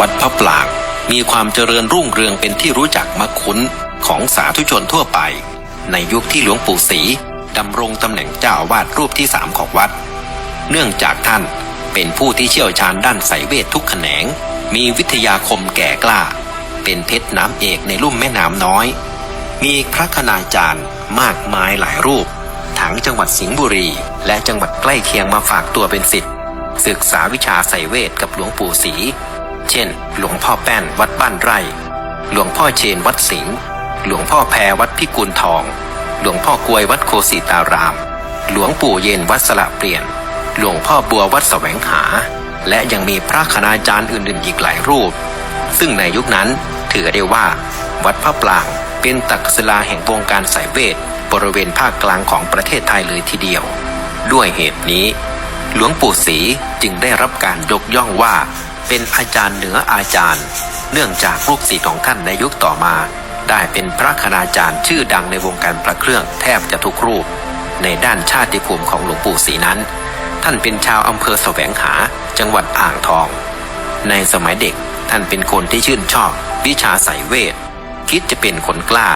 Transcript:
วัดพระปรางมีความเจริญรุ่งเรืองเป็นที่รู้จักมักคุ้นของสาธุชนทั่วไป ในยุคที่หลวงปู่ศรีดำรงตำแหน่งเจ้าอาวาสรูปที่สามของวัด เนื่องจากท่านเป็นผู้ที่เชี่ยวชาญด้านไสยเวททุกแขนง มีวิทยาคมแก่กล้า เป็นเพชรน้ำเอกในลุ่มแม่น้ำน้อย มีพระคณาจารย์มากมายหลายรูป ทั้งจังหวัดสิงห์บุรี และจังหวัดใกล้เคียงมาฝากตัวเป็นศิษย์ศึกษาวิชาไสยเวทกับหลวงปู่ศรี เช่น หลวงพ่อแป้นวัดบ้านไร่ หลวงพ่อเชนวัดสิงห์หลวงพ่อแพรวัดพิกุลทอง หลวงพ่อกวยวัดโคสิตาราม หลวงปู่เย็นวัดสละเปลี่ยน หลวงพ่อบัววัดแสวงหา และยังมีพระคณาจารย์อื่นๆอีกหลายรูป ซึ่งในยุคนั้นถือได้ว่า วัดพระปรางเป็นตักศิลาแห่งวงการสายเวทบริเวณภาคกลางของประเทศไทยเลยทีเดียว ด้วยเหตุนี้ หลวงปู่ศรีจึงได้รับการยกย่องว่า เป็นอาจารย์เหนืออาจารย์ เนื่องจากลูกศิษย์ของท่านในยุคต่อมา ได้เป็นพระคณาจารย์ชื่อดังในวงการพระเครื่องแทบจะทุกรูป ในด้านชาติภูมิของหลวงปู่ศรีนั้น ท่านเป็นชาวอำเภอแสวงหาจังหวัดอ่างทอง ในสมัยเด็กท่านเป็นคนที่ชื่นชอบ วิชาสายเวท คิดจะเป็นคนกล้า